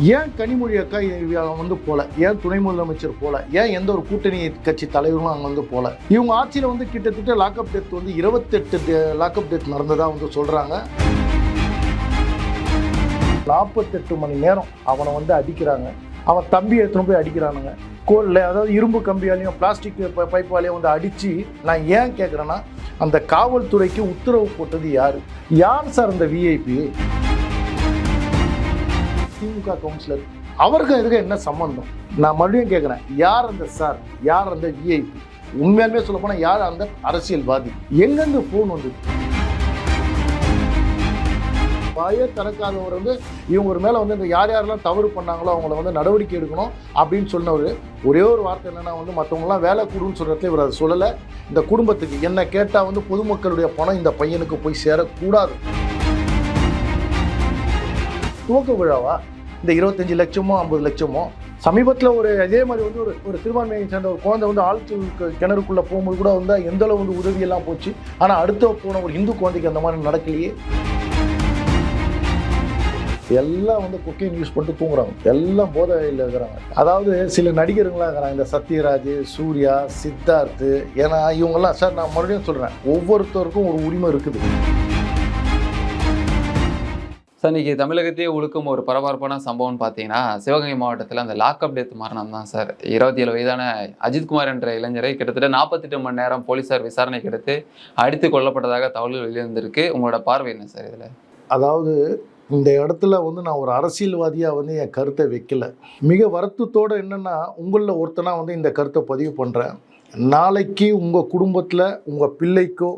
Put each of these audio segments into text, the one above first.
ஏன் கனிமொழி அக்கா இவ- அவங்க வந்து போல? ஏன் துணை முதலமைச்சர் போல? ஏன் எந்த ஒரு கூட்டணி கட்சி தலைவரும் அங்கே வந்து போல? இவங்க ஆட்சியில் வந்து கிட்டத்தட்ட லாக்அப் டெத் வந்து இருபத்தெட்டு லாக்அப் டெத் நடந்ததாக வந்து சொல்கிறாங்க நாற்பத்தெட்டு மணி நேரம் அவனை வந்து அடிக்கிறாங்க. அவன் தம்பி எடுத்துன்னு போய் அடிக்கிறானுங்க. கோல்ல அதாவது இரும்பு கம்பியாலையும் பிளாஸ்டிக் பைப்பாலையும் வந்து அடித்து நான் ஏன் கேட்குறேன்னா அந்த காவல்துறைக்கு உத்தரவு போட்டது யார்? யார் சார் அந்த விஐபி திமுக கவுன்சிலர் அவருக்கும் இதுக்கு என்ன சம்பந்தம்? நான் மறுபடியும் கேட்குறேன் யார் அந்த சார்? யார் அந்த விஐபி உண்மையாலுமே சொல்ல போனால் யார் அந்த அரசியல்வாதி? எங்கெங்க ஃபோன் வந்தது? வாயே திறக்காதவர் வந்து இவங்க ஒரு மேலே வந்து இந்த யார் யாரெல்லாம் தவறு பண்ணாங்களோ அவங்கள வந்து நடவடிக்கை எடுக்கணும் அப்படின்னு சொன்னவர். ஒரே ஒரு வார்த்தை என்னென்னா வந்து மற்றவங்களாம் வேலை கூடுன்னு சொல்கிறதுல இவர் அதை சொல்லலை. இந்த குடும்பத்துக்கு என்ன கேட்டால் வந்து பொதுமக்களுடைய பணம் இந்த பையனுக்கு போய் சேரக்கூடாது. துவக்க விழாவா? இந்த இருபத்தஞ்சு லட்சமோ ஐம்பது லட்சமோ? சமீபத்தில் ஒரு அதே மாதிரி வந்து ஒரு ஒரு சிறுபான்மையை சேர்ந்த ஒரு குழந்தை வந்து ஆழ்த்து கிணறுக்குள்ளே போகும்போது கூட வந்து எந்த அளவு வந்து உதவியெல்லாம் போச்சு? ஆனால் அடுத்த போன ஒரு இந்து குழந்தைக்கு அந்த மாதிரி நடக்கலையே. எல்லாம் வந்து குக்கிங் யூஸ் பண்ணிட்டு தூங்குறாங்க. எல்லாம் போதையில் இருக்கிறாங்க. அதாவது சில நடிகருங்களாம் இருக்கிறாங்க. இந்த சத்யராஜ் சூர்யா சித்தார்த்து ஏன்னா இவங்கெல்லாம் சார் நான் மறுபடியும் சொல்கிறேன் ஒவ்வொருத்தருக்கும் ஒரு உரிமை இருக்குது. சார் தமிழகத்தையே உழுக்கும் ஒரு பரபரப்பான சம்பவம்னு பார்த்தீங்கன்னா சிவகங்கை மாவட்டத்தில் அந்த லாக்அப் டெத் மரணம் தான் சார் இருபத்தி ஏழு வயதான அஜித்குமார் என்ற இளைஞரை கிட்டத்தட்ட நாற்பத்தெட்டு மணி நேரம் போலீசார் விசாரணைக்கு எடுத்து அடித்து கொல்லப்பட்டதாக தகவல்கள் வெளிவந்திருக்கு. உங்களோட பார்வை என்ன சார் இதில்? அதாவது இந்த இடத்துல வந்து நான் ஒரு அரசியல்வாதியாக வந்து என் கருத்தை வைக்கல. மிக வருத்தத்தோடு என்னென்னா உங்களில் ஒருத்தனா வந்து இந்த கருத்தை பதிவு பண்ணுறேன் நாளைக்கு உங்கள் குடும்பத்தில் உங்கள் பிள்ளைக்கோ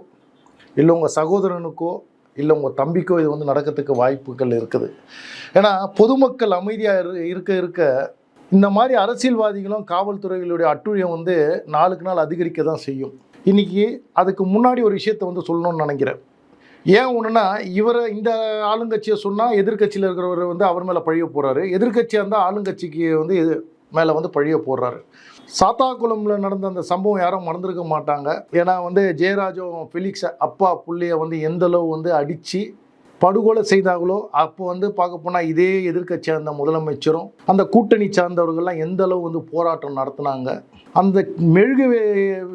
இல்லை உங்கள் சகோதரனுக்கோ இல்லை உங்கள் தம்பிக்கோ இது வந்து நடக்கிறதுக்கு வாய்ப்புகள் இருக்குது. ஏன்னா பொதுமக்கள் அமைதியாக இரு இருக்க இருக்க இந்த மாதிரி அரசியல்வாதிகளும் காவல்துறைகளுடைய அட்டுழியம் வந்து நாளுக்கு நாள் அதிகரிக்க தான் செய்யும். இன்றைக்கி அதுக்கு முன்னாடி ஒரு விஷயத்தை வந்து சொல்லணும்னு நினைக்கிறேன். ஏன் ஒன்றுனா இவரை இந்த ஆளுங்கட்சியை சொன்னால் எதிர்க்கட்சியில் இருக்கிறவர் வந்து அவர் மேலே பழிய போகிறாரு எதிர்க்கட்சியாக இருந்தால் ஆளுங்கட்சிக்கு வந்து இது மேலே வந்து பழிய போடுறாரு. சாத்தாக்குளம்ல நடந்த அந்த சம்பவம் யாரும் மறந்துருக்க மாட்டாங்க. ஏன்னா வந்து ஜெயராஜும் ஃபிலிக்ஸ் அப்பா புள்ளைய வந்து எந்த அளவு வந்து அடித்து படுகொலை செய்தாங்களோ அப்போ வந்து பார்க்க போனால் இதே எதிர்க்கட்சி அந்த முதலமைச்சரும் அந்த கூட்டணி சார்ந்தவர்கள்லாம் எந்த அளவு வந்து போராட்டம் நடத்தினாங்க. அந்த மெழுகு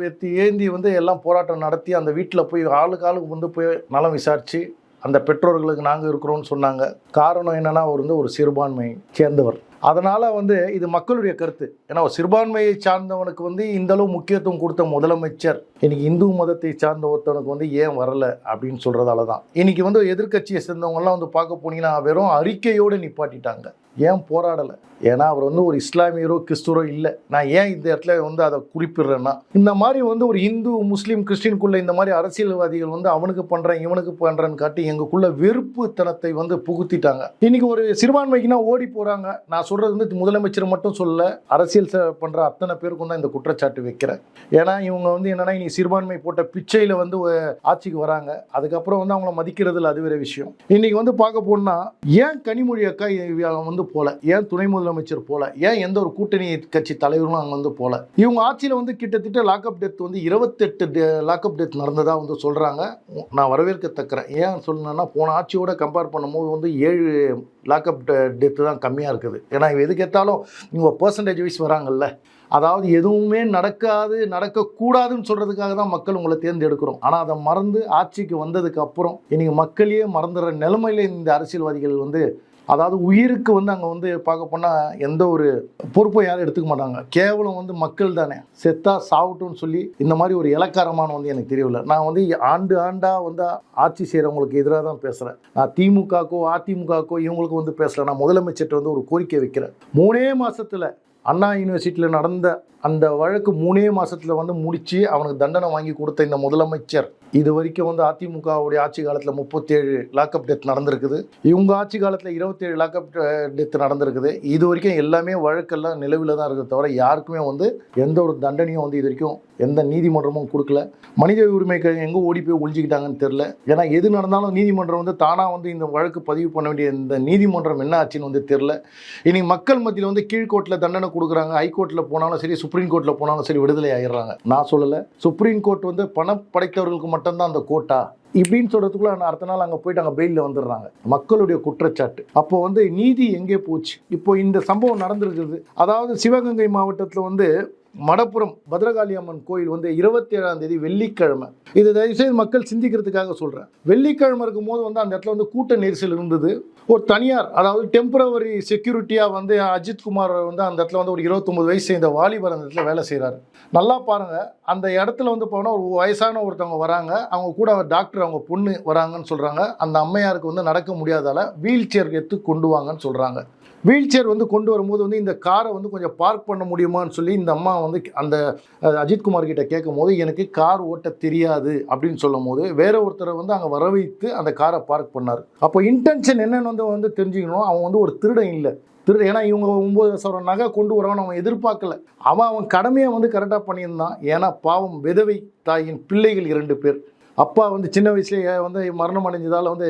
வெத்தி ஏந்தி வந்து எல்லாம் போராட்டம் நடத்தி அந்த வீட்டில் போய் ஆளுக்கு ஆளுக்கு வந்து போய் நலம் விசாரித்து அந்த பெற்றோர்களுக்கு நாங்கள் இருக்கிறோம்னு சொன்னாங்க. காரணம் என்னன்னா அவர் வந்து ஒரு சிறுபான்மை சேர்ந்தவர். அதனால் வந்து இது மக்களுடைய கருத்து. ஏன்னா ஒரு சிறுபான்மையை சார்ந்தவனுக்கு வந்து இந்த அளவு முக்கியத்துவம் கொடுத்த முதலமைச்சர் இன்னைக்கு இந்து மதத்தை சார்ந்த ஒருத்தவனுக்கு வந்து ஏன் வரல அப்படின்னு சொல்கிறதால தான். இன்னைக்கு வந்து எதிர்க்கட்சியை சேர்ந்தவங்கலாம் வந்து பார்க்க போனீங்கன்னா வெறும் அறிக்கையோடு நிப்பாட்டிட்டாங்க. ஏன் போராடலை? ஏன்னா அவர் வந்து ஒரு இஸ்லாமியரோ கிறிஸ்துவரோ இல்லை. நான் ஏன் இந்த இடத்துல வந்து அதை குறிப்பிடுறேன்னா இந்த மாதிரி வந்து ஒரு இந்து முஸ்லீம் கிறிஸ்டின்குள்ளே இந்த மாதிரி அரசியல்வாதிகள் வந்து அவனுக்கு பண்ணுறேன் இவனுக்கு பண்ணுறேன்னு காட்டி எங்களுக்குள்ள வெறுப்புத்தனத்தை வந்து புகுத்திட்டாங்க. இன்னைக்கு ஒரு சிறுபான்மைக்குன்னா ஓடி போகிறாங்க நான் சொல்கிறது வந்து முதலமைச்சர் மட்டும் சொல்ல அரசியல் ச- அத்தனை பேருக்கும் தான் இந்த குற்றச்சாட்டு வைக்கிறேன். ஏன்னா இவங்க வந்து என்னென்னா இனி சிறுபான்மை போட்ட பிச்சையில் வந்து ஆட்சிக்கு வராங்க. அதுக்கப்புறம் வந்து அவங்கள மதிக்கிறதுல அது வேற விஷயம். இன்றைக்கி வந்து பார்க்க போனால் ஏன் கனிமொழி அக்கா அவங்க வந்து போல? ஏன் துணை முதலமைச்சர் போல? ஏன் எந்த ஒரு கூட்டணி கட்சி தலைவரும் அங்கே வந்து போல? இவங்க ஆட்சியில் வந்து கிட்டத்தட்ட லாக்அப் டெத் வந்து இருபத்தெட்டு லாக்அப் டெத் நடந்ததாக வந்து சொல்கிறாங்க நான் வரவேற்கத்தக்கிறேன். ஏன் சொல்லணும்னா போன ஆட்சியோட கம்பேர் பண்ணும்போது வந்து ஏழு லாக்அப் டெத்து தான் கம்மியாக இருக்குது. ஏன்னா இவ எதுக்கு இவங்க பர்சன்டேஜ் வைஸ் வராங்கல்ல. அதாவது எதுவுமே நடக்காது நடக்கக்கூடாதுன்னு சொல்கிறதுக்காக தான் மக்கள் உங்களை தேர்ந்தெடுக்கிறோம். ஆனால் அதை மறந்து ஆட்சிக்கு வந்ததுக்கு அப்புறம் மக்களையே மறந்துடுற நிலமையில இந்த அரசியல்வாதிகள் வந்து அதாவது உயிருக்கு வந்து அங்கே வந்து பார்க்க போனால் எந்த ஒரு பொறுப்பை யாரும் எடுத்துக்க மாட்டாங்க. கேவலம் வந்து மக்கள் தானே. செத்தா சாவட்டும்னு சொல்லி இந்த மாதிரி ஒரு இலக்காரமான வந்து எனக்கு தெரியல நான் வந்து ஆண்டு ஆண்டாக வந்து ஆட்சி செய்கிறவங்களுக்கு எதிராக தான் பேசுகிறேன் நான் திமுகக்கோ அதிமுகக்கோ இவங்களுக்கு வந்து பேசலை. நான் முதலமைச்சர்கிட்ட வந்து ஒரு கோரிக்கை வைக்கிறேன். மூணே மாதத்தில் அண்ணா யூனிவர்சிட்டியில் நடந்த அந்த வழக்கு மூணே மாதத்தில் வந்து முடித்து அவனுக்கு தண்டனை வாங்கி கொடுத்த இந்த முதலமைச்சர் இது வரைக்கும் வந்து அதிமுகவுடைய ஆட்சி காலத்தில் முப்பத்தேழு லாக்அப் டெத் நடந்திருக்குது. இவங்க ஆட்சி காலத்தில் இருபத்தேழு லாக்அப் டெத் நடந்திருக்குது. இது வரைக்கும் எல்லாமே வழக்கெல்லாம் நிலவில் தான் இருக்குது தவிர யாருக்குமே வந்து எந்த ஒரு தண்டனையும் வந்து இது வரைக்கும் எந்த நீதிமன்றமும் கொடுக்கல. மனித உரிமைகள் எங்கே ஓடி போய் ஒழிஞ்சிக்கிட்டாங்கன்னு தெரில ஏன்னா எது நடந்தாலும் நீதிமன்றம் வந்து தானாக வந்து இந்த வழக்கு பதிவு பண்ண வேண்டிய இந்த நீதிமன்றம் என்ன ஆச்சுன்னு வந்து தெரில இன்னைக்கு மக்கள் மத்தியில் வந்து கீழ்கோர்ட்டில் தண்டனை கொடுக்குறாங்க. ஹைகோர்ட்டில் போனாலும் சரி சுப்ரீம் கோர்ட்டில் போனாலும் சரி விடுதலை ஆகிடுறாங்க நான் சொல்லலை. சுப்ரீம் கோர்ட் வந்து பணம் படைத்தவர்களுக்கு மட்டும் மட்டும்தான் அந்த கோட்டா. இப்படின்னு சொல்றதுக்குள்ள அடுத்த நாள் அங்கே போயிட்டு அங்கே பெயிலில் வந்துடுறாங்க. மக்களுடைய குற்றச்சாட்டு. அப்போ வந்து நீதி எங்கே போச்சு? இப்போ இந்த சம்பவம் நடந்திருக்குது அதாவது சிவகங்கை மாவட்டத்தில் வந்து மடப்புறம் பத்ரகாளி அம்மன் கோயில் வந்து இருபத்தி ஏழாம் தேதி வெள்ளிக்கிழமை. இது தயவுசெய்து மக்கள் சிந்திக்கிறதுக்காக சொல்கிறேன் வெள்ளிக்கிழமை இருக்கும் போது வந்து அந்த இடத்துல வந்து கூட்ட நெரிசல் இருந்தது. ஒரு தனியார் அதாவது டெம்பரவரி செக்யூரிட்டியாக வந்து அஜித் குமார் வந்து அந்த இடத்துல வந்து ஒரு இருபத்தொம்பது வயசு சேர்ந்த வாலிபர் அந்த இடத்துல வேலை செய்கிறாரு நல்லா பாருங்கள் அந்த இடத்துல வந்து போனால் ஒரு வயசான ஒருத்தவங்க வராங்க அவங்க கூட அவங்க டாக்டர் அவங்க பொண்ணு வராங்கன்னு சொல்கிறாங்க அந்த அம்மையாருக்கு வந்து நடக்க முடியாதால வீல் சேர் எடுத்து கொண்டு வாங்கன்னு சொல்கிறாங்க வீல் சேர் வந்து கொண்டு வரும்போது வந்து இந்த காரை வந்து கொஞ்சம் பார்க் பண்ண முடியுமான்னு சொல்லி இந்த அம்மா வந்து அந்த அஜித்குமார் கிட்ட கேட்கும் போது எனக்கு கார் ஓட்ட தெரியாது அப்படின்னு சொல்லும் போது வேற ஒருத்தரை வந்து அங்கே வர வைத்து அந்த காரை பார்க் பண்ணார். அப்போ இன்டென்ஷன் என்னென்னு வந்து வந்து தெரிஞ்சுக்கணும். அவன் வந்து ஒரு திருடன் இல்லை. திருடு ஏன்னா இவங்க ஒம்பது லட்சம் நகை கொண்டு வரவன் அவன் எதிர்பார்க்கல. அவன் அவன் கடமையை வந்து கரெக்டாக பண்ணியிருந்தான். ஏன்னா பாவம் விதவை தாயின் பிள்ளைகள் இரண்டு பேர். அப்பா வந்து சின்ன வயசுலேயே வந்து மரணம் அடைஞ்சதால் வந்து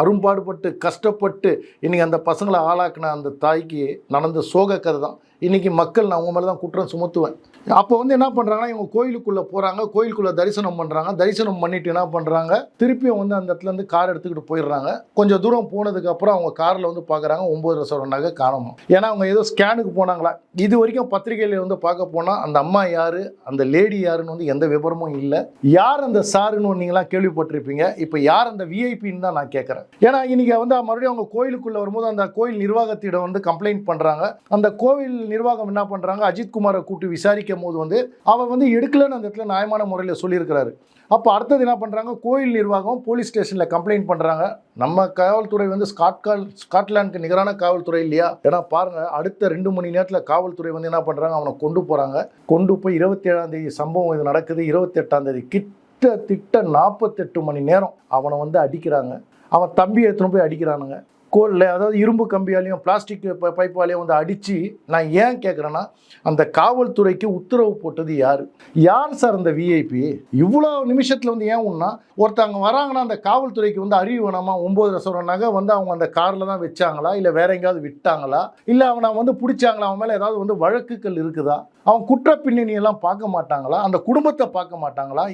அரும்பாடுபட்டு கஷ்டப்பட்டு இன்றைக்கி அந்த பசங்களை ஆளாக்குன அந்த தாய்க்கு நடந்த சோக கதை தான். இன்றைக்கி மக்கள் நான் அவங்க மேலே தான் குற்றம் சுமத்துவேன். அப்போ வந்து என்ன பண்ணுறாங்கன்னா இவங்க கோயிலுக்குள்ளே போகிறாங்க கோயிலுக்குள்ளே தரிசனம் பண்ணுறாங்க தரிசனம் பண்ணிவிட்டு என்ன பண்ணுறாங்க திருப்பியும் வந்து அந்த இடத்துலேருந்து கார் எடுத்துக்கிட்டு போயிடுறாங்க. கொஞ்சம் தூரம் போனதுக்கப்புறம் அவங்க காரில் வந்து பார்க்குறாங்க ஒம்பது லட்சம் நகை காணணும் ஏன்னா அவங்க ஏதோ ஸ்கேனுக்கு போனாங்களா? இது வரைக்கும் பத்திரிகையில் வந்து பார்க்க போனால் அந்த அம்மா யார் அந்த லேடி யாருன்னு வந்து எந்த விவரமும் இல்லை. யார் அந்த சாருன்னு நீங்களாம் கேள்விப்பட்டிருப்பீங்க. இப்போ யார் அந்த விஐபின்னு தான் நான் கேட்குறேன் ஏன்னா இன்றைக்கி வந்து மறுபடியும் அவங்க கோயிலுக்குள்ளே வரும்போது அந்த கோயில் நிர்வாகத்திடம் வந்து கம்ப்ளைண்ட் பண்ணுறாங்க அந்த கோவில் நிர்வாகம் என்ன பண்ணுறாங்க அஜித்குமாரை கூப்பிட்டு விசாரிக்கும் போது வந்து அவர் வந்து எடுக்கலன்னு அந்த இடத்துல நியாயமான முறையில் சொல்லியிருக்கிறாரு. அப்போ அடுத்தது என்ன பண்ணுறாங்க கோயில் நிர்வாகம் போலீஸ் ஸ்டேஷனில் கம்ப்ளைண்ட் பண்ணுறாங்க நம்ம காவல்துறை வந்து ஸ்காட்கால் ஸ்காட்லாண்டுக்கு நிகரான காவல்துறை இல்லையா? ஏன்னா பாருங்க அடுத்த ரெண்டு மணி நேரத்தில் காவல்துறை வந்து என்ன பண்ணுறாங்க அவனை கொண்டு போகிறாங்க கொண்டு போய் இருபத்தேழாம் தேதி சம்பவம் இது நடக்குது. இருபத்தெட்டாம் தேதி கிட்டத்தட்ட நாற்பத்தெட்டு மணி நேரம் அவனை வந்து அடிக்கிறாங்க. அவன் தம்பி எடுத்துன்னு போய் அடிக்கிறானுங்க? கோலில் அதாவது இரும்பு கம்பியாலையும் பிளாஸ்டிக் பைப்பாலையும் வந்து அடித்து நான் ஏன் கேட்குறேன்னா அந்த காவல்துறைக்கு உத்தரவு போட்டது யார்? யார் சார் அந்த விஐபி இவ்வளோ நிமிஷத்தில் வந்து ஏன் ஒன்றா ஒருத்தவங்க வராங்கன்னா அந்த காவல்துறைக்கு வந்து அறிவு வேணாமா? ஒம்பது லட்சம் நகை வந்து அவங்க அந்த காரில் தான் வச்சாங்களா? இல்லை வேற எங்கேயாவது விட்டாங்களா? இல்லை அவனை வந்து பிடிச்சாங்களா? அவன் மேலே ஏதாவது வந்து வழக்குகள் இருக்குதா? அவன் குற்ற பின்னணியெல்லாம் பார்க்க மாட்டாங்களா? அந்த குடும்பத்தை பார்க்க மாட்டாங்களா?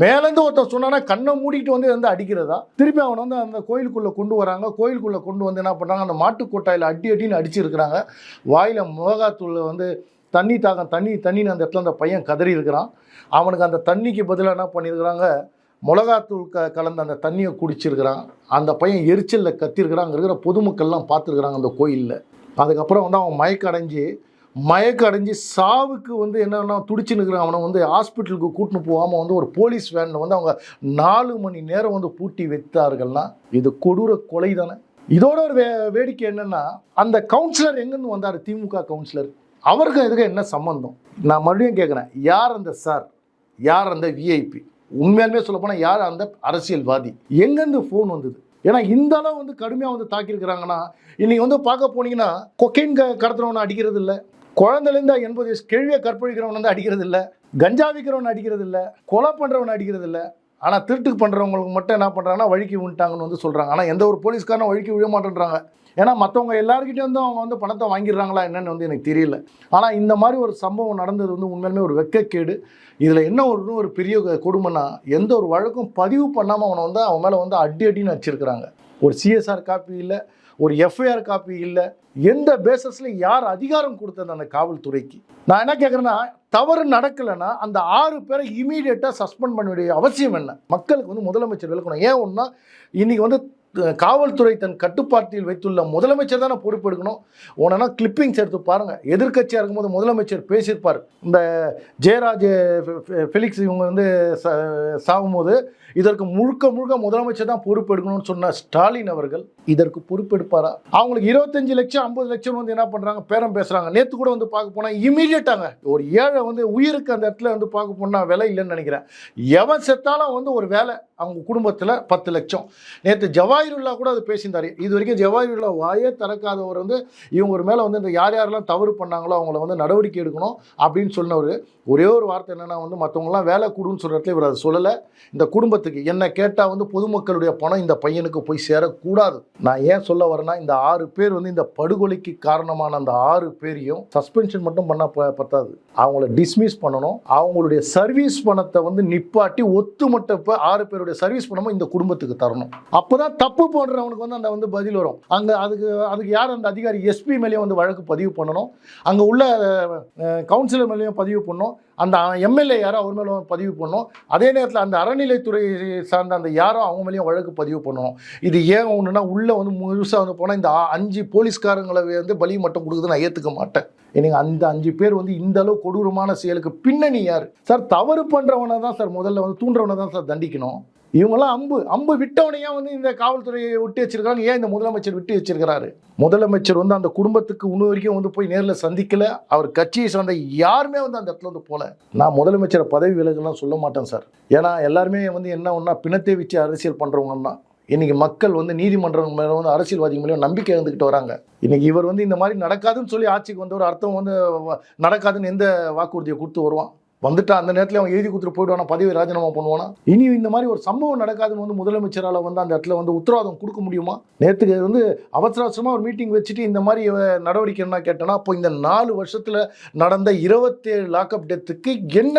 மேலேருந்து ஒருத்தன் சொன்னானா கண்ணை மூடிட்டு வந்து வந்து அடிக்கிறதா? திருப்பி அவனை வந்து அந்த கோயிலுக்குள்ளே கொண்டு வராங்க. கோயிலுக்குள்ளே கொண்டு வந்து என்ன பண்ணுறாங்க அந்த மாட்டுக்கொட்டாயில் அடி அடின்னு அடிச்சிருக்கிறாங்க. வாயில் மிளகாத்தூள் வந்து தண்ணி தாக்கம் தண்ணி தண்ணின்னு அந்த இடத்துல அந்த பையன் கதறி இருக்கிறான் அவனுக்கு அந்த தண்ணிக்கு பதிலாக என்ன பண்ணியிருக்கிறாங்க மிளகாத்தூள் க கலந்த அந்த தண்ணியை குடிச்சிருக்கிறான். அந்த பையன் எரிச்சலில் கத்திருக்கிறான் இருக்கிற பொதுமக்கள்லாம் பார்த்துருக்குறாங்க அந்த கோயிலில். அதுக்கப்புறம் வந்து அவன் மயக்கடைஞ்சு மயக்கம் அடைஞ்சு சாவுக்கு வந்து என்னென்னா துடிச்சு நிற்கிறான் அவனை வந்து ஹாஸ்பிட்டலுக்கு கூட்டின்னு போகாமல் வந்து ஒரு போலீஸ் வேனில் வந்து அவங்க நாலு மணி நேரம் வந்து பூட்டி வைத்தார்கள்னா இது கொடூர கொலை தானே. இதோட ஒரு வே வேடிக்கை என்னென்னா அந்த கவுன்சிலர் எங்கேருந்து வந்தார்? திமுக கவுன்சிலர் அவருக்கு இதுக்கு என்ன சம்பந்தம்? நான் மறுபடியும் கேட்குறேன் யார் அந்த சார்? யார் அந்த விஐபி உண்மையாலுமே சொல்ல போனால் யார் அந்த அரசியல்வாதி? எங்கேருந்து ஃபோன் வந்தது? ஏன்னா இந்த அளவு வந்து கடுமையாக வந்து தாக்கியிருக்கிறாங்கன்னா இன்னைக்கு வந்து பார்க்க போனீங்கன்னா கொக்கைன் க கடத்துறவனை அடிக்கிறது இல்லை குழந்தைலேருந்து எண்பது வயசு கேள்வியை கற்பழிக்கிறவன் வந்து அடிக்கிறது இல்லை கஞ்சா விற்கிறவன் அடிக்கிறது இல்லை கொலை பண்ணுறவன் அடிக்கிறது இல்லை ஆனால் திருட்டுக்கு பண்ணுறவங்களுக்கு மட்டும் என்ன பண்ணுறாங்கன்னா வழுக்கி விட்டாங்கன்னு வந்து சொல்கிறாங்க ஆனால் எந்த ஒரு போலீஸ்காரனும் வழுக்கி விழ மாட்டேன்றாங்க. ஏன்னா மற்றவங்க எல்லாருக்கிட்டே வந்து அவங்க வந்து பணத்தை வாங்கிடுறாங்களா என்னன்னு வந்து எனக்கு தெரியல. ஆனால் இந்த மாதிரி ஒரு சம்பவம் நடந்தது வந்து உண்மையிலுமே ஒரு வெக்கக்கேடு. இதில் என்ன ஒரு ஒரு பெரிய கொடுமைனா எந்த ஒரு வழக்கும் பதிவு பண்ணாமல் அவனை வந்து அவன் மேலே வந்து அடி அடின்னு அடிச்சிருக்கிறாங்க ஒரு சிஎஸ்ஆர் காப்பி இல்லை ஒரு எஃப்ஐஆர் காப்பி இல்லை. எந்த பேசஸில் யார் அதிகாரம் கொடுத்தது அந்த காவல்துறைக்கு? நான் என்ன கேட்குறேன்னா தவறு நடக்கலைன்னா அந்த ஆறு பேரை இமீடியட்டாக சஸ்பெண்ட் பண்ண வேண்டிய அவசியம் என்ன? மக்களுக்கு வந்து முதலமைச்சர் விளக்கணும். ஏன் ஒன்றா இன்றைக்கி வந்து காவல்துறை தன் கட்டுப்பாட்டில் வைத்துள்ள முதலமைச்சர் தானே பொறுப்பெடுக்கணும்? உடனே கிளிப்பிங்ஸ் எடுத்து பாருங்கள் எதிர்க்கட்சியாக இருக்கும்போது முதலமைச்சர் பேசியிருப்பார். இந்த ஜெயராஜ் ஃபெலிக்ஸ் இவங்க வந்து ச- சாகும்போது இதற்கு முழுக்க முழுக்க முதலமைச்சர் தான் பொறுப்பெடுக்கணும்னு சொன்ன ஸ்டாலின் அவர்கள் இதற்கு பொறுப்பெடுப்பாரா? அவங்களுக்கு இருபத்தஞ்சு லட்சம் ஐம்பது லட்சம் வந்து என்ன பண்ணுறாங்க பேரம் பேசுகிறாங்க நேற்று கூட வந்து பார்க்க போனால் இமீடியட்டாங்க ஒரு ஏழை வந்து உயிருக்கு அந்த இடத்துல வந்து பார்க்க போனால் விலை இல்லைன்னு நினைக்கிறேன். எவன் செத்தாலும் வந்து ஒரு வேலை. அவங்க குடும்பத்தில் பத்து லட்சம். நேற்று ஜவா ஜவாஹிருல்லா கூட அது பேசியிருந்தார். இது வரைக்கும் ஜவாஹிருல்லா வாயே திறக்காதவர் வந்து இவங்க ஒரு மேலே வந்து இந்த யார் யாரெல்லாம் தவறு பண்ணாங்களோ அவங்கள வந்து நடவடிக்கை எடுக்கணும் அப்படின்னு சொன்னவர். ஒரே ஒரு வார்த்தை என்னென்னா வந்து மற்றவங்களாம் வேலை கூடுன்னு சொல்கிறதுல இவர் அதை சொல்லலை. இந்த குடும்பத்துக்கு என்ன கேட்டால் வந்து பொதுமக்களுடைய பணம் இந்த பையனுக்கு போய் சேரக்கூடாது. நான் ஏன் சொல்ல வரேன்னா இந்த ஆறு பேர் வந்து இந்த படுகொலைக்கு காரணமான அந்த ஆறு பேரையும் சஸ்பென்ஷன் மட்டும் பண்ண ப- பத்தாது. அவங்கள டிஸ்மிஸ் பண்ணணும். அவங்களுடைய சர்வீஸ் பணத்தை வந்து நிப்பாட்டி ஒத்துமட்ட ஆறு பேருடைய சர்வீஸ் பணமும் இந்த குடும்பத்துக்கு தரணும். அப்பதான் தப்பு போடுறவனுக்கு வந்து அந்த வந்து பதில் வரும். அங்கே அதுக்கு அதுக்கு யார் அந்த அதிகாரி எஸ்பி மேலேயும் வந்து வழக்கு பதிவு பண்ணணும்? அங்கே உள்ள கவுன்சிலர் மேலேயும் பதிவு பண்ணணும். அந்த எம்எல்ஏ யாரோ அவர் மேலே பதிவு பண்ணணும். அதே நேரத்தில் அந்த அறநிலைத்துறை சார்ந்த அந்த யாரோ அவங்க மேலேயும் வழக்கு பதிவு பண்ணணும். இது ஏன் ஒன்றுனா உள்ளே வந்து முழுசாக வந்து போனால் இந்த அஞ்சு போலீஸ்காரங்களை வந்து பலி மட்டும் கொடுக்குது நான் ஏற்றுக்க மாட்டேன். எனக்கு அந்த அஞ்சு பேர் வந்து இந்த அளவு கொடூரமான செயலுக்கு பின்னணி யார்? சார் தவறு பண்ணுறவனை தான் சார் முதல்ல வந்து தூண்டுறவனை தான் சார் தண்டிக்கணும். இவங்கெல்லாம் அம்பு அம்பு விட்டவனையா வந்து இந்த காவல்துறையை விட்டு வச்சிருக்காங்க? ஏன் இந்த முதலமைச்சர் விட்டு வச்சிருக்கிறாரு? முதலமைச்சர் வந்து அந்த குடும்பத்துக்கு இன்னும் வரைக்கும் வந்து போய் நேரில் சந்திக்கல. அவர் கட்சியை சார்ந்த யாருமே வந்து அந்த இடத்துல வந்து போல. நான் முதலமைச்சர் பதவி விலகலாம் சொல்ல மாட்டேன் சார். ஏன்னா எல்லாருமே வந்து என்ன ஒன்றா பிணத்தை வச்சு அரசியல் பண்ணுறவங்க தான். இன்னைக்கு மக்கள் வந்து நீதிமன்றம் மேலே வந்து அரசியல்வாதிகள் மேலே நம்பிக்கை இருந்துக்கிட்டு வராங்க. இன்னைக்கு இவர் வந்து இந்த மாதிரி நடக்காதுன்னு சொல்லி ஆட்சிக்கு வந்த ஒரு அர்த்தம் வந்து வ- நடக்காதுன்னு எந்த வாக்குறுதியை கொடுத்து வருவான்? வந்துட்டா அந்த நேரத்தில் அவன் எழுதி கொடுத்துட்டு போயிடுவானா பதவி ராஜினாமா பண்ணுவானா? இனி இந்த மாதிரி ஒரு சம்பவம் நடக்காதுன்னு வந்து முதலமைச்சரால் வந்து அந்த இடத்துல வந்து உத்தரவாதம் கொடுக்க முடியுமா? நேற்றுக்கு வந்து அவசர அவசரமாக ஒரு மீட்டிங் வச்சுட்டு இந்த மாதிரி நடவடிக்கை என்ன கேட்டேன்னா அப்போ இந்த நாலு வருஷத்தில் நடந்த இருபத்தேழு லாக்அப் டெத்துக்கு என்ன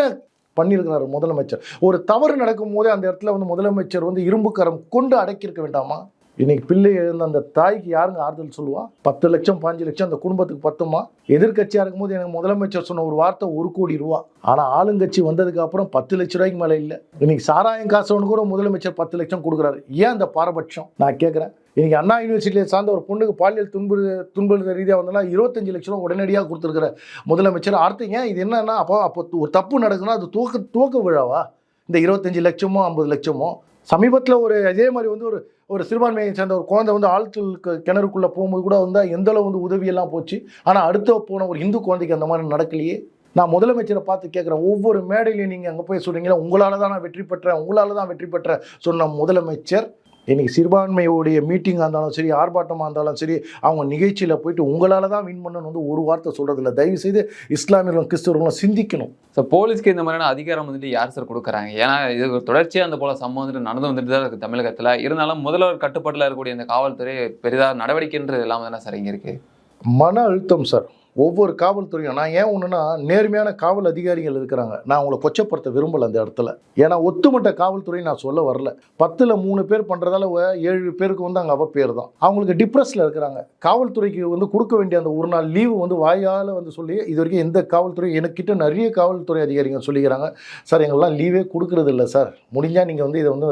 பண்ணியிருக்கிறாரு முதலமைச்சர்? ஒரு தவறு நடக்கும் போதே அந்த இடத்துல வந்து முதலமைச்சர் வந்து இரும்புக்கரம் கொண்டு அடக்கியிருக்க வேண்டாமா? இன்னைக்கு பிள்ளை எழுந்த அந்த தாய்க்கு யாருங்க ஆறுதல் சொல்லுவா? பத்து லட்சம் பாஞ்சு லட்சம் அந்த குடும்பத்துக்கு பத்துமா? எதிர்க்கட்சியாக இருக்கும்போது எனக்கு முதலமைச்சர் சொன்ன ஒரு வார்த்தை ஒரு கோடி ரூபா. ஆனால் ஆளுங்கட்சி வந்ததுக்கு அப்புறம் பத்து லட்ச ரூபாய்க்கு மேலே இல்லை. இன்னைக்கு சாராயம் காசவனு கூட முதலமைச்சர் பத்து லட்சம் கொடுக்குறாரு. ஏன் அந்த பாரபட்சம்? நான் கேட்குறேன் இன்னைக்கு அண்ணா யூனிவர்சிட்டியில் சார்ந்த ஒரு பொண்ணுக்கு பாலியல் துன்பு துன்புறுத்த ரீதியாக வந்தனா இருபத்தஞ்சு லட்ச ரூபா உடனடியாக கொடுத்துருக்குற முதலமைச்சர். அடுத்தீங்க இது என்னன்னா அப்போ அப்போ ஒரு தப்பு நடக்குதுன்னா அது தூக்க தூக்க விழாவா? இந்த இருபத்தஞ்சு லட்சமோ ஐம்பது லட்சமோ? சமீபத்தில் ஒரு அதே மாதிரி வந்து ஒரு ஒரு சிறுபான்மையை சேர்ந்த ஒரு குழந்தை வந்து ஆழ்த்துக்கு கிணறுக்குள்ளே போகும்போது கூட வந்து எந்த அளவு வந்து உதவியெல்லாம் போச்சு? ஆனால் அடுத்த போன ஒரு இந்து குழந்தைக்கு அந்த மாதிரி நடக்கலையே. நான் முதலமைச்சரை பார்த்து கேட்குறேன் ஒவ்வொரு மேடையிலையும் நீங்கள் அங்கே போய் சொல்கிறீங்களா உங்களால் தான் நான் வெற்றி பெற்றேன் உங்களால் தான் வெற்றி பெற்றேன் சொன்ன முதலமைச்சர் இன்னைக்கு சிறுபான்மையுடைய மீட்டிங்காக இருந்தாலும் சரி ஆர்ப்பாட்டமாக இருந்தாலும் சரி அவங்க நிகழ்ச்சியில் போயிட்டு உங்களால் தான் வின் பண்ணணும்னு வந்து ஒரு வார்த்தை சொல்கிறதில்ல தயவு செய்து இஸ்லாமியர்களும் கிறிஸ்தவர்களும் சிந்திக்கணும். ஸோ போலீஸ்க்கு இந்த மாதிரியான அதிகாரம் வந்துட்டு யார் சார் கொடுக்குறாங்க? ஏன்னா இது ஒரு தொடர்ச்சியாக அந்த போல சம்பவம் வந்துட்டு நடந்து வந்துட்டு தான் இருக்கு தமிழகத்தில். இருந்தாலும் முதல்வர் கட்டுப்பாட்டில் இருக்கக்கூடிய இந்த காவல்துறை பெரிதாக நடவடிக்கைன்றது இல்லாமல் தானே சார் இங்கே இருக்கு? மன அழுத்தம் சார் ஒவ்வொரு காவல்துறையும் நான் ஏன் ஒன்றுனா நேர்மையான காவல் அதிகாரிகள் இருக்கிறாங்க. நான் அவங்கள கொச்சப்படுத்த விரும்பலை அந்த இடத்துல. ஏன்னா ஒத்துமட்ட காவல்துறை நான் சொல்ல வரல. பத்தில் மூணு பேர் பண்ணுறதால ஏழு பேருக்கு வந்து அங்கே அவ பேர் தான். அவங்களுக்கு டிப்ரெஸில் இருக்கிறாங்க. காவல்துறைக்கு வந்து கொடுக்க வேண்டிய அந்த ஒரு நாள் லீவு வந்து வாயால் வந்து சொல்லி இது வரைக்கும் எந்த காவல்துறை எனக்கிட்ட நிறைய காவல்துறை அதிகாரிகள் சொல்லிக்கிறாங்க. சார் எங்கெல்லாம் லீவே கொடுக்கறது இல்லை சார். முடிஞ்சால் நீங்கள் வந்து இதை வந்து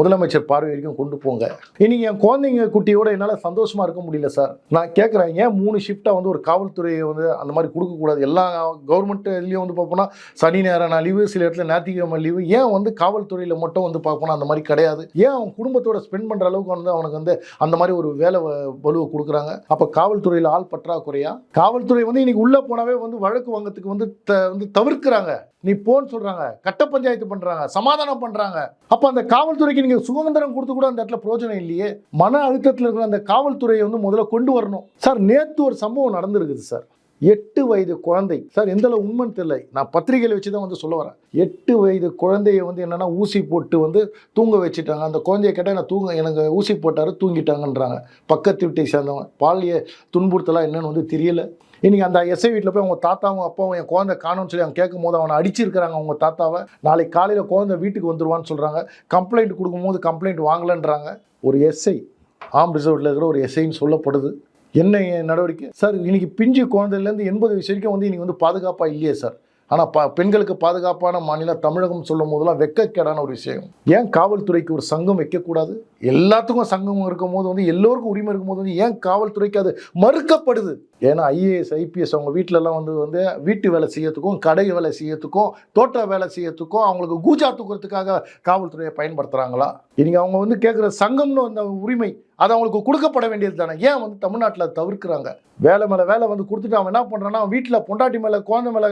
முதலமைச்சர் பார்வை வரைக்கும் கொண்டு போங்க. இன்னைக்கு என் குழந்தைங்க குட்டியோட என்னால் சந்தோஷமாக இருக்க முடியல சார். நான் கேட்குறேன் ஏன் மூணு ஷிஃப்டாக வந்து ஒரு காவல்துறை வந்து அந்த மாதிரி கொடுக்கக்கூடாது. எல்லா கவர்மெண்ட் இதுலேயும் வந்து பார்ப்போம்னா சனி நேரம் லீவு சில இடத்துல ஞாயிற்றுக்கிழமை லீவு ஏன் வந்து காவல்துறையில் மட்டும் வந்து பார்ப்போம்னா அந்த மாதிரி கிடையாது. ஏன் அவன் குடும்பத்தோட ஸ்பெண்ட் பண்ணுற அளவுக்கு வந்து அவனுக்கு வந்து அந்த மாதிரி ஒரு வேலை வ- வலுவை கொடுக்குறாங்க. அப்போ காவல்துறையில் ஆள் பற்றாக்குறையா? காவல்துறை வந்து இன்னைக்கு உள்ளே போனாவே வந்து வழக்கு வாங்கத்துக்கு வந்து த வந்து தவிர்க்கிறாங்க. நீ போன்னு சொல்கிறாங்க கட்ட பஞ்சாயத்து பண்ணுறாங்க சமாதானம் பண்ணுறாங்க அப்போ அந்த காவல்துறைக்கு நீங்கள் சுதந்திரம் கொடுத்து கூட அந்த இடத்துல பிரோஜனம் இல்லையே. மன அழுத்தத்தில் இருக்கிற அந்த காவல்துறையை வந்து முதல்ல கொண்டு வரணும். சார் நேற்று ஒரு சம்பவம் நடந்திருக்குது சார் எட்டு வயது குழந்தை. சார் எந்த அளவு உண்மைன்னு தெரியல. நான் பத்திரிகையில் வச்சு தான் வந்து சொல்ல வரேன். எட்டு வயது குழந்தைய வந்து என்னென்னா ஊசி போட்டு வந்து தூங்க வச்சுட்டாங்க. அந்த குழந்தைய கேட்டால் நான் தூங்க எனக்கு ஊசி போட்டார் தூங்கிட்டாங்கன்றாங்க. பக்கத்து வீட்டை சேர்ந்தவன் பாலிய துன்புறுத்தலாம் என்னன்னு வந்து தெரியல. இன்றைக்கி அந்த எஸ்ஐ வீட்டில் போய் அவங்க தாத்தாவும் அப்பாவும் என் குழந்தை காணும்னு சொல்லி அவங்க கேட்கும் போது அவனை அடிச்சிருக்கிறாங்க அவங்க தாத்தாவை. நாளைக்கு காலையில் குழந்தை வீட்டுக்கு வந்துடுவான்னு சொல்கிறாங்க கம்ப்ளைண்ட் கொடுக்கும்போது கம்ப்ளைண்ட் வாங்கலைன்றாங்க. ஒரு எஸ்ஐ ஆம் ரிசர்வ்டில் இருக்கிற ஒரு எஸ்ஐன்னு சொல்லப்படுது. என்ன நடவடிக்கை? சார் இன்றைக்கி பிஞ்சு குழந்தையிலேருந்து எண்பது வயசு வரைக்கும் வந்து இன்றைக்கி வந்து பாதுகாப்பாக இல்லையே சார். ஆனால் ப பெண்களுக்கு பாதுகாப்பான மாநிலம் தமிழகம் சொல்லும் போதெல்லாம் வெக்கக்கேடான ஒரு விஷயம். ஏன் காவல்துறைக்கு ஒரு சங்கம் வைக்கக்கூடாது? எல்லாத்துக்கும் சங்கம் இருக்கும் போது வந்து எல்லோருக்கும் உரிமை இருக்கும் போது வந்து ஏன் காவல்துறைக்கு அது மறுக்கப்படுது? ஏன்னா ஐஏஎஸ் ஐபிஎஸ் அவங்க வீட்டிலலாம் வந்து வந்து வீட்டு வேலை செய்யறதுக்கும் கடை வேலை செய்யறதுக்கும் தோட்ட வேலை செய்யறதுக்கும் அவங்களுக்கு கூஜா தூக்கிறதுக்காக காவல்துறையை பயன்படுத்துகிறாங்களா இன்றைக்கி அவங்க வந்து கேட்குற சங்கம்னு அந்த உரிமை அது அவங்களுக்கு கொடுக்கப்பட வேண்டியது தானே. ஏன் வந்து தமிழ்நாட்டில் தவிர்க்கிறாங்க? வேலை மேலே வேலை வந்து கொடுத்துட்டு அவன் என்ன பண்ணுறான்னா வீட்டில் பொண்டாட்டி மேலே குழந்தை மேலே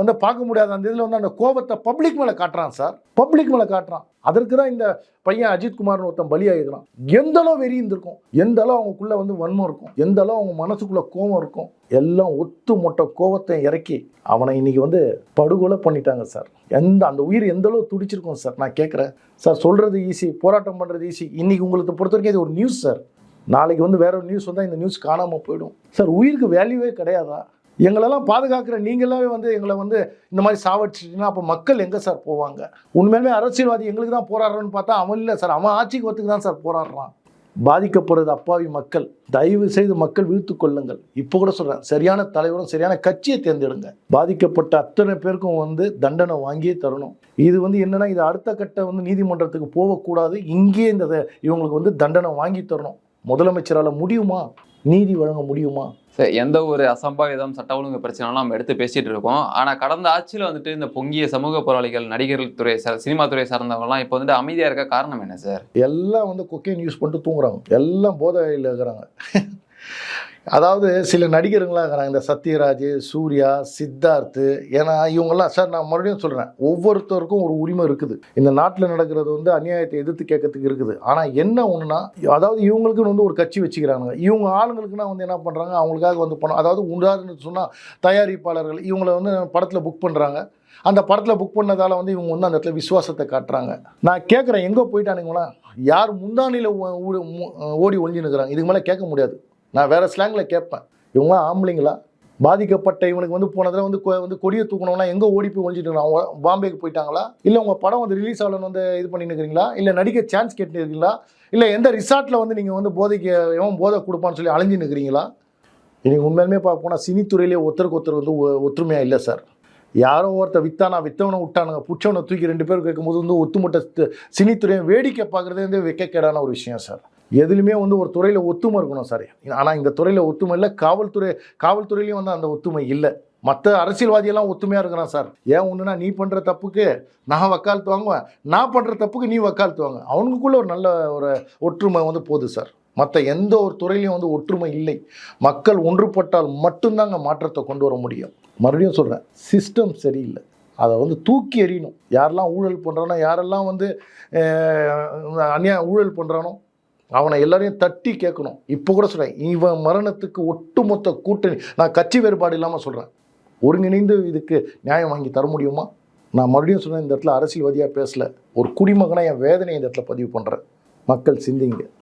வந்து பார்க்க முடியாத அந்த இதில் வந்து அந்த கோபத்தை பப்ளிக் மேலே காட்டுறான் சார். பப்ளிக் மேலே காட்டுறான். அதற்கு தான் இந்த பையன் அஜித்குமார்னு ஒருத்தன் பலியாகிக்கிறான் எந்த அளவு வெறி இருந்திருக்கும்? எந்த அளவு அவங்களுக்குள்ள வந்து வன்மம் இருக்கும்? எந்த அளவு அவங்க மனசுக்குள்ள கோபம் இருக்கும்? எல்லாம் ஒத்து மொட்டை கோபத்தை இறக்கி அவனை இன்னைக்கு வந்து படுகொலை பண்ணிட்டாங்க சார். எந்த அந்த உயிர் எந்த அளவு துடிச்சிருக்கும் சார்? நான் கேட்குறேன் சார் சொல்கிறது ஈஸி போராட்டம் பண்ணுறது ஈஸி இன்றைக்கி உங்களுக்கு பொறுத்த வரைக்கும் இது ஒரு நியூஸ் சார் நாளைக்கு வந்து வேற ஒரு நியூஸ் வந்தால் இந்த நியூஸ் காணாமல் போயிடும். சார் உயிருக்கு வேல்யூவே கிடையாதா? எங்களெல்லாம் பாதுகாக்கிற நீங்களாவே வந்து எங்களை வந்து இந்த மாதிரி சாவடிச்சிட்டிங்கன்னா அப்போ மக்கள் எங்கே சார் போவாங்க? உண்மையிலுமே அரசியல்வாதி எங்களுக்கு தான் போராடுறோன்னு பார்த்தா அவன் இல்லை சார் அவன் ஆட்சிக்கு ஒத்துக்கு தான் சார் போராடுறான். பாதிக்கப்படுறது அப்பாவி மக்கள் தயவு செய்து மக்கள் வீழ்த்து கொள்ளுங்கள். இப்போ கூட சொல்கிறேன் சரியான தலைவரும் சரியான கட்சியை தேர்ந்தெடுங்க. பாதிக்கப்பட்ட அத்தனை பேருக்கும் வந்து தண்டனை வாங்கியே தரணும். இது வந்து என்னென்னா இது அடுத்த கட்ட வந்து நீதிமன்றத்துக்கு போகக்கூடாது. இங்கேயே இந்த இவங்களுக்கு வந்து தண்டனை வாங்கி தரணும். முதலமைச்சரால் முடியுமா? நீதி வழங்க முடியுமா? எந்த ஒரு அசம்பாவிதம் சட்ட ஒழுங்கு பிரச்சனைலாம் நம்ம எடுத்து பேசிகிட்டு இருக்கோம். ஆனால் கடந்த ஆட்சியில வந்துட்டு இந்த பொங்கிய சமூக போராளிகள் நடிகர்கள் துறை சார் சினிமா துறை சார்ந்தவங்கலாம் இப்போ வந்துட்டு அமைதியாக இருக்க காரணம் என்ன சார்? எல்லாம் வந்து கொக்கைன் யூஸ் பண்ணிட்டு தூங்குறாங்க. எல்லாம் போதையில் இருக்கிறாங்க. அதாவது சில நடிகருங்களாம் இருக்கிறாங்க. இந்த சத்யராஜ் சூர்யா சித்தார்த்து ஏன்னா இவங்கெல்லாம் சார் நான் மறுபடியும் சொல்கிறேன் ஒவ்வொருத்தருக்கும் ஒரு உரிமை இருக்குது. இந்த நாட்டில் நடக்கிறது வந்து அநியாயத்தை எதிர்த்து கேட்கறதுக்கு இருக்குது. ஆனால் என்ன ஒன்றுனா அதாவது இவங்களுக்குன்னு வந்து ஒரு கட்சி வச்சுக்கிறாங்க இவங்க ஆளுங்களுக்குன்னா வந்து என்ன பண்ணுறாங்க அவங்களுக்காக வந்து பணம் அதாவது உண்டாருன்னு சொன்னால் தயாரிப்பாளர்கள் இவங்களை வந்து படத்தில் புக் பண்ணுறாங்க அந்த படத்தில் புக் பண்ணதால் வந்து இவங்க வந்து அந்த இடத்துல விசுவாசத்தை காட்டுறாங்க. நான் கேட்குறேன் எங்கே போயிட்டானுங்களா? யார் முந்தானியில் ஓடி ஒழிஞ்சுனுக்குறாங்க இதுக்கு மேலே கேட்க முடியாது. நான் வேறு ஸ்லாங்கில் கேட்பேன். இவங்க ஆம்பளைங்களா? பாதிக்கப்பட்ட இவனுக்கு வந்து போனதில் வந்து கொ- வந்து கொடியை தூக்கணும்னா எங்கே ஓடி போய் ஒழிஞ்சிட்டு இருக்காங்க? அவங்க பாம்பேக்கு போயிட்டாங்களா? இல்லை உங்கள் படம் வந்து ரிலீஸ் ஆகலன்னு வந்து இது பண்ணின்னு இருக்கிறீங்களா? இல்லை நடிக்க சான்ஸ் கேட்டுருக்கீங்களா இல்லை எந்த ரிசார்ட்டில் வந்து நீங்கள் வந்து போதைக்கு எவன் போதை கொடுப்பான்னு சொல்லி அலைஞ்சு நிற்கிறீங்களா இன்றைக்கி உண்மையிலுமே பார்க்க போனால் சினித்துறையிலே ஒருத்தருக்கு ஒருத்தர் வந்து ஒ- இல்லை சார் யாரோ ஒருத்தர் வித்தானா வித்தவனை விட்டானுங்க. புச்சவனை தூக்கி ரெண்டு பேரும் கேட்கும்போது வந்து ஒத்துமொட்ட சினித்துறையை வேடிக்கை பார்க்குறதே வந்து வெக்கக்கேடான ஒரு விஷயம் சார் எதுலையுமே வந்து ஒரு துறையில் ஒத்துமை இருக்கணும் சார். ஆனால் இந்த துறையில் ஒத்துமை இல்லை. காவல்துறை காவல்துறையிலையும் வந்து அந்த ஒத்துமை இல்லை. மற்ற அரசியல்வாதியெல்லாம் ஒத்துமையாக இருக்கிறான் சார். ஏன் ஒன்றுனா நீ பண்ணுற தப்புக்கு நான் வக்காலத்து வாங்குவேன் நான் பண்ணுற தப்புக்கு நீ வக்காலத்து வாங்க அவனுக்குள்ளே ஒரு நல்ல ஒரு ஒற்றுமை வந்து போகுது சார். மற்ற எந்த ஒரு துறையிலையும் வந்து ஒற்றுமை இல்லை. மக்கள் ஒன்றுபட்டால் மட்டும்தாங்க மாற்றத்தை கொண்டு வர முடியும். மறுபடியும் சொல்கிறேன் சிஸ்டம் சரியில்லை. அதை வந்து தூக்கி எறியணும். யாரெல்லாம் ஊழல் பண்ணுறானோ யாரெல்லாம் வந்து அந்நிய ஊழல் பண்ணுறானோ அவனை எல்லாரையும் தட்டி கேட்கணும். இப்போ கூட சொல்கிறேன் இவன் மரணத்துக்கு ஒட்டுமொத்த கூட்டணி நான் கட்சி வேறுபாடு இல்லாமல் சொல்கிறேன் ஒருங்கிணைந்து இதுக்கு நியாயம் வாங்கி தர முடியுமா? நான் மறுபடியும் சொல்கிறேன் இந்த இடத்துல அரசியல்வாதியாக பேசலை. ஒரு குடிமகனாக என் வேதனை இந்த இடத்துல பதிவு பண்ணுறேன் மக்கள் சிந்திங்க.